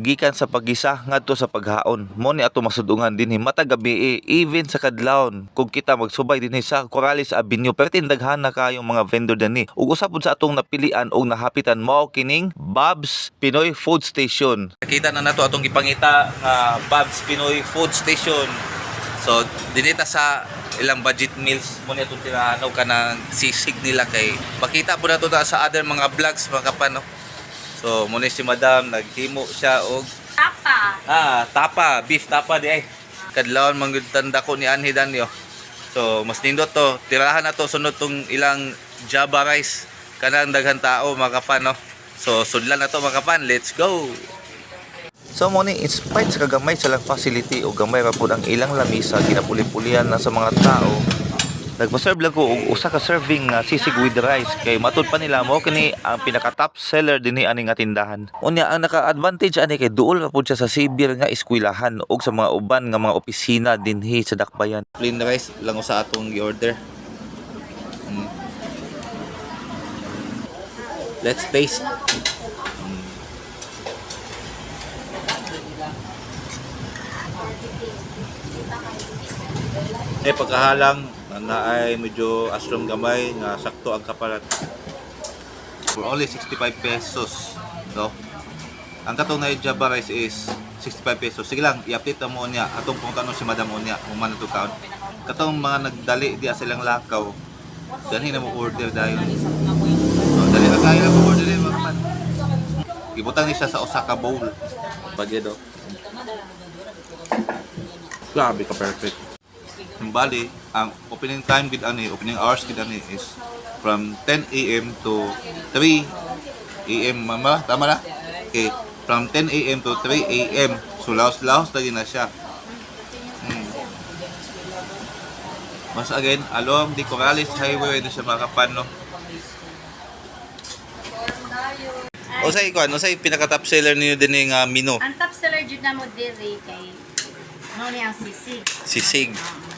gikan sa paggisa ngadto sa paghaon. Mo ni ato masudungan dinhi matag gabi eh, even sa kadlawon kung kita magsubay dinhi sa Corales Avenue pero tindaghan na kayong mga vendor dinhi. Ug usab pud sa atong napilian og nahapitan mao kining Bob's Pinoy Food Station. Nakita na nato atong gipangita nga Bob's Pinoy Food Station. So dinita sa ilang budget meals mo ni atong tirahan og kanang sisig nila kay makita po na to na sa other mga vlogs mga kapano So, muna si Madam, naghimo siya og Tapa. ah, tapa, beef tapa di ay. Kadlawon manggutanda ko ni Anhi Danyo. So, mas nindot to. Tirahan na to sunod tong ilang Java rice. Kanang daghan tao mga kapan, no? So, sudlan na to mga kapan. Let's go! So mo ni inspired sa kagamay sa lang facility o gamay ra pud ang ilang lamisa ginapuli-pulian na sa mga tao Nagpa-serve lang ko og usa ka serving nga sisig with rice kay matud pa nila mo kini ang pinaka top seller dinhi ani nga tindahan. Unya ang naka-advantage ani kay duol ra pud siya sa sibir nga eskwelahan og sa mga uban nga mga opisina dinhi sa Dakbayan. Plain rice lang sa atong gi-order. Mm. Let's taste. Mm. Eh pagkahalang na ay medyo asrong gamay nga sakto ang kapalat. For only 65 pesos. No? Ang katong na Java rice is 65 pesos. Sige lang, i-update mo niya. Atong kung tanong si Madam Onya kung man ito count. Katong mga nagdali di silang lakaw. Dali na mo order dahil. So, dali na kaya na mo order din mga man. Ibutang ni siya sa Osaka Bowl. Bagyo Grabe ka perfect. Bali, ang opening time gid ani, opening hours gid ani is from 10 a.m. to 3 a.m. Mama, tama na? Okay, from 10 a.m. to 3 a.m. So laos-laos lagi na siya. Hmm. Once again, along the Corrales Highway na siya makapan, no? O sa ikaw, ano sa pinaka top seller niyo din yung uh, menu? Ang top seller jud na mo diri kay ano ni ang sisig. Sisig. Oo.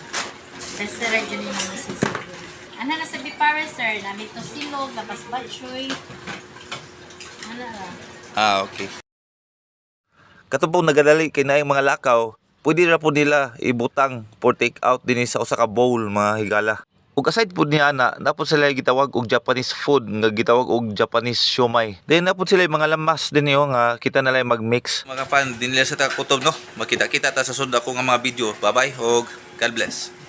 Best seller jud ni mo sisig. Ano na sa Bipare sir, namin to silog, lapas batchoy. Ano na? Ah, okay. Katubong nagadali kay naay mga lakaw, pwede ra po nila ibutang for take out din sa usa ka bowl mga higala. Ug aside po niya na, napod sila gitawag og Japanese food nga gitawag og Japanese siomai. Then napod sila mga lamas din niyo nga kita na lang mag-mix. Mga pan, din nila sa kutob no. Makita-kita ta sa sunda ko nga mga video. Bye-bye og God bless.